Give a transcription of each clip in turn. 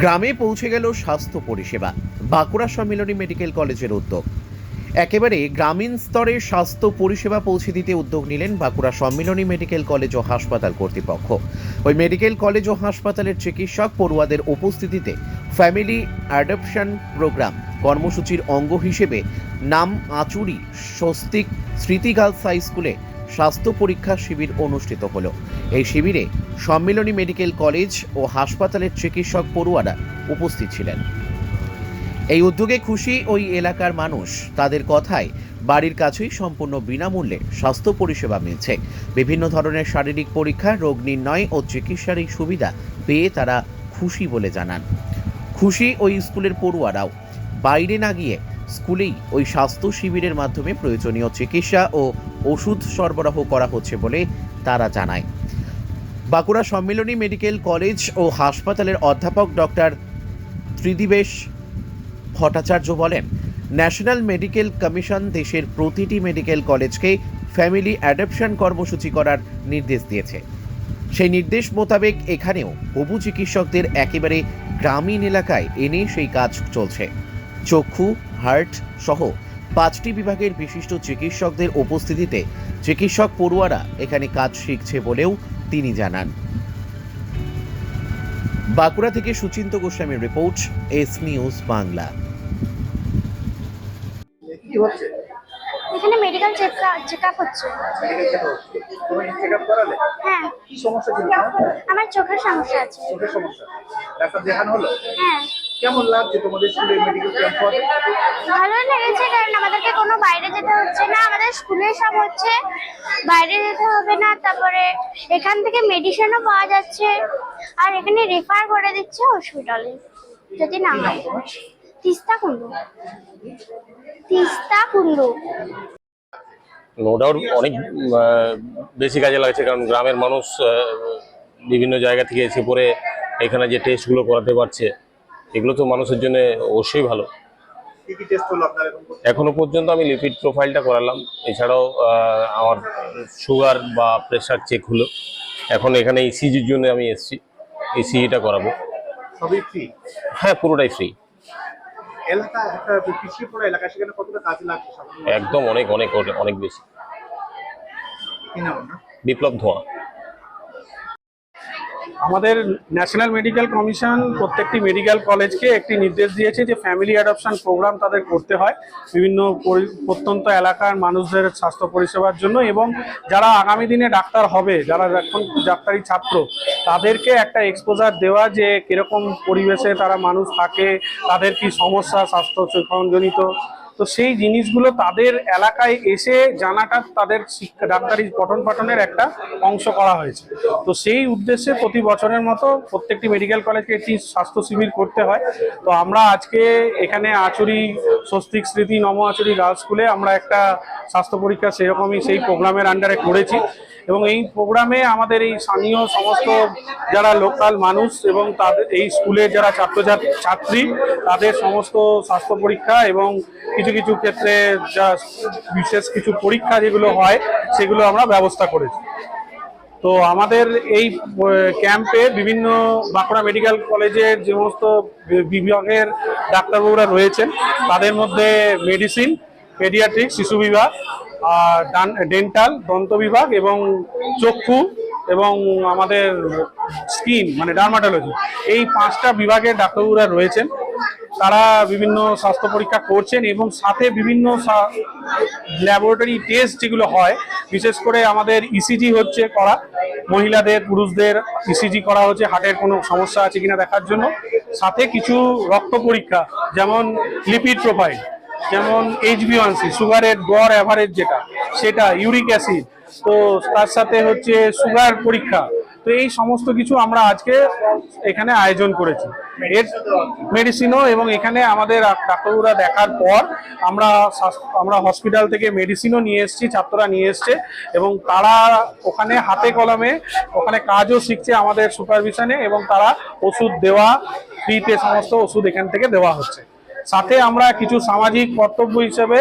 গ্রামে পৌঁছে গেল স্বাস্থ্য পরিষেবা। বাঁকুড়া সম্মিলনী মেডিকেল কলেজের উদ্যোগ। একেবারে গ্রামীণ স্তরে স্বাস্থ্য পরিষেবা পৌঁছে দিতে উদ্যোগ নিলেন বাঁকুড়া সম্মিলনী মেডিকেল কলেজ ও হাসপাতাল কর্তৃপক্ষ। ওই মেডিকেল কলেজ ও হাসপাতালের চিকিৎসক পড়ুয়াদের উপস্থিতিতে ফ্যামিলি অ্যাডপশন প্রোগ্রাম কর্মসূচির অঙ্গ হিসেবে নাম আচুরি স্বস্তিক স্মৃতি গার্লস হাই স্কুলে স্বাস্থ্য পরীক্ষা শিবির অনুষ্ঠিত হলো। এই শিবিরে সম্মিলনী মেডিকেল কলেজ ও হাসপাতালের চিকিৎসক পড়ুয়ারা উপস্থিত ছিলেন। এই উদ্যোগে খুশি ওই এলাকার মানুষ। তাদের কথায় বাড়ির কাছেই সম্পূর্ণ বিনামূল্যে স্বাস্থ্য পরিষেবা মিলছে। বিভিন্ন ধরনের শারীরিক পরীক্ষা, রোগ নির্ণয় ও চিকিৎসার এই সুবিধা পেয়ে তারা খুশি বলে জানান। খুশি ওই স্কুলের পড়ুয়ারাও। বাইরে না গিয়ে স্কুলেই ওই স্বাস্থ্য শিবিরের মাধ্যমে প্রয়োজনীয় চিকিৎসা ও ওষুধ সরবরাহ করা হচ্ছে বলে তারা জানায়। বাঁকুড়া সম্মিলনী মেডিকেল কলেজ ও হাসপাতালের অধ্যাপক ডক্টর ত্রিদিবেশ ভট্টাচার্য বলেন, ন্যাশনাল মেডিকেল কমিশন দেশের প্রতিটি মেডিকেল কলেজকে ফ্যামিলি অ্যাডপশন কর্মসূচি করার নির্দেশ দিয়েছে। সেই নির্দেশ মোতাবেক এখানেও হবু চিকিৎসকদের একেবারে গ্রামীণ এলাকায় এনে সেই কাজ চলছে। চক্ষু, হার্ট সহ পাঁচটি বিভাগের বিশিষ্ট চিকিৎসকদের উপস্থিতিতে চিকিৎসক পড়ুয়ারা এখানে কাজ শিখছে বলেও তিনি জানান। বাঁকুড়া থেকে সুচিন্ত গোস্বামীর রিপোর্ট এস নিউজ বাংলা। এখানে মেডিকেল চেক হচ্ছে। হ্যাঁ। কি সমস্যা ছিল? আমার চোখের সমস্যা আছে। চোখের সমস্যা। ডাক্তার দেখানো হলো? হ্যাঁ। কেমন লাগছে তোমাদের স্কুলে মেডিকেল ক্যাম্প ভালোই লেগেছে কারণ আমাদেরকে কোনো বাইরে যেতে হচ্ছে না আমাদের স্কুলে সব হচ্ছে। বাইরে যেতে হবে না তারপরে এখান থেকে মেডিসিনও পাওয়া যাচ্ছে আর এখানে রেফার করে দিচ্ছে হসপিটালে যদি না হয়। তিস্তা কুণ্ডু। তিস্তা কুণ্ডু। নো ডাউট অনেক বেশি কাজে লাগছে কারণ গ্রামের মানুষ বিভিন্ন জায়গা থেকে এসে পরে এখানে যে টেস্টগুলো করাতে পারছে। এগুলো তো মানুষের জন্য অবশ্যই ভালো। এখন পর্যন্ত? আমি লিপিড প্রোফাইলটা করালাম। এছাড়াও আমার সুগার বা প্রেশার চেক হলো। এখন এখানে ইসিজির জন্য আমি এসেছি। ইসিজিটা করাবো। সবই ফ্রি হ্যাঁ পুরোটাই ফ্রি একদম অনেক অনেক অনেক বেশি। বিপ্লব ধোঁয়া। আমাদের ন্যাশনাল মেডিকেল কমিশন প্রত্যেকটি মেডিকেল কলেজকে একটি নির্দেশ দিয়েছে যে ফ্যামিলি অ্যাডপশন প্রোগ্রাম তাদের করতে হয় বিভিন্ন পরি- প্রত্যন্ত এলাকার মানুষদের স্বাস্থ্য পরিষেবার জন্য এবং যারা আগামী দিনে ডাক্তার হবে, যারা এখন ডাক্তারি ছাত্র, তাদেরকে একটা এক্সপোজার দেওয়া যে কীরকম পরিবেশে তারা মানুষ থাকে, তাদের কি সমস্যা, স্বাস্থ্য সংজনিত তো সেই জিনিসগুলো তাদের এলাকায় এসে জানাটা তাদের শিক্ষা ডাক্তারি পঠন পাঠনের একটা অংশ করা হয়েছে। তো সেই উদ্দেশ্যে প্রতি বছরের মতো প্রত্যেকটি মেডিকেল কলেজকে একটি স্বাস্থ্য শিবির করতে হয়। তো আমরা আজকে এখানে আচুরি স্বস্তিক স্মৃতি নম আচুরি গার্লস স্কুলে আমরা একটা স্বাস্থ্য পরীক্ষা সেরকমই সেই প্রোগ্রামের আন্ডারে করেছি। এবং এই প্রোগ্রামে আমাদের এই স্থানীয় সমস্ত যারা লোকাল মানুষ এবং তাদের এই স্কুলের যারা ছাত্রছাত্রী, ছাত্রী, তাদের সমস্ত স্বাস্থ্য পরীক্ষা এবং কিছু কিছু কিছু ক্ষেত্রে যা বিশেষ কিছু পরীক্ষা যেগুলো হয়, সেগুলো আমরা ব্যবস্থা করেছি। তো আমাদের এই ক্যাম্পে বিভিন্ন বাঁকুড়া মেডিকেল কলেজের যে সমস্ত বিভাগের ডাক্তারবাবুরা রয়েছেন। তাদের মধ্যে মেডিসিন পেডিয়াট্রিক শিশু বিভাগ ডেন্টাল দন্ত বিভাগ এবং চক্ষু এবং আমাদের স্কিন মানে ডার্মাটোলজি এই পাঁচটা বিভাগের ডাক্তারবাবুরা রয়েছেন। তারা বিভিন্ন স্বাস্থ্য পরীক্ষা করছেন এবং সাথে বিভিন্ন ল্যাবরেটরি টেস্ট যেগুলো হয়, বিশেষ করে আমাদের ইসিজি হচ্ছে করা, মহিলাদের, পুরুষদের ইসিজি করা হচ্ছে হার্টের কোনো সমস্যা আছে কিনা দেখার জন্য। সাথে কিছু রক্ত পরীক্ষা, যেমন লিপিড প্রোফাইল যেমন এইচবিওয়ানসি সুগারের গড় অ্যাভারেজ যেটা, সেটা ইউরিক অ্যাসিড তো তার সাথে হচ্ছে সুগার পরীক্ষা তো এই সমস্ত কিছু আমরা আজকে এখানে আয়োজন করেছি। এর মেডিসিনও এবং এখানে আমাদের ডাক্তারবাবুরা দেখার পর আমরা আমরা হসপিটাল থেকে মেডিসিনও নিয়ে এসেছি, ছাত্ররা নিয়ে এসছে এবং তারা ওখানে হাতে কলমে ওখানে কাজও শিখছে আমাদের সুপারভিশনে এবং তারা ওষুধ দেওয়া ফ্রিতে সমস্ত ওষুধ এখান থেকে দেওয়া হচ্ছে। সাথে আমরা কিছু সামাজিক কর্তব্য হিসেবে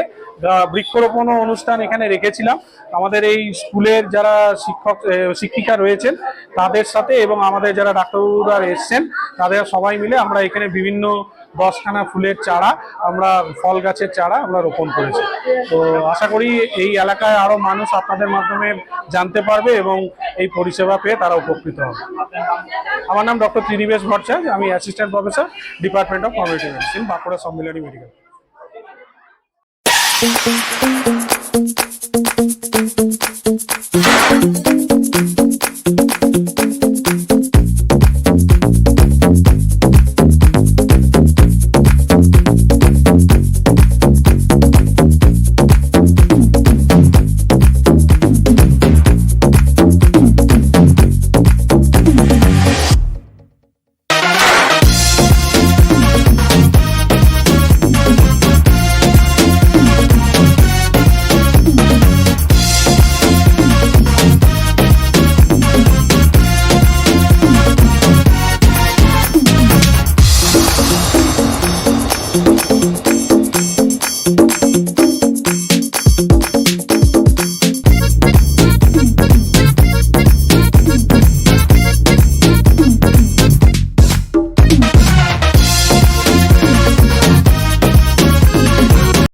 বৃক্ষরোপণ অনুষ্ঠান এখানে রেখেছিলাম। আমাদের এই স্কুলের যারা শিক্ষক শিক্ষিকা রয়েছেন, তাদের সাথে এবং আমাদের যারা ডাক্তারবাবুরা এসছেন, তাদের সবাই মিলে আমরা এখানে বিভিন্ন দশখানা ফুলের চারা, আমরা ফল গাছের চারা আমরা রোপণ করেছি। তো আশা করি এই এলাকায় আরও মানুষ আপনাদের মাধ্যমে জানতে পারবে এবং এই পরিষেবা পেয়ে তারা উপকৃত হবে। আমার নাম ডক্টর ত্রিনিবেশ ভট্টাচার্য, আমি assistant professor department of community medicine Bankura Sammilani medical Thank you.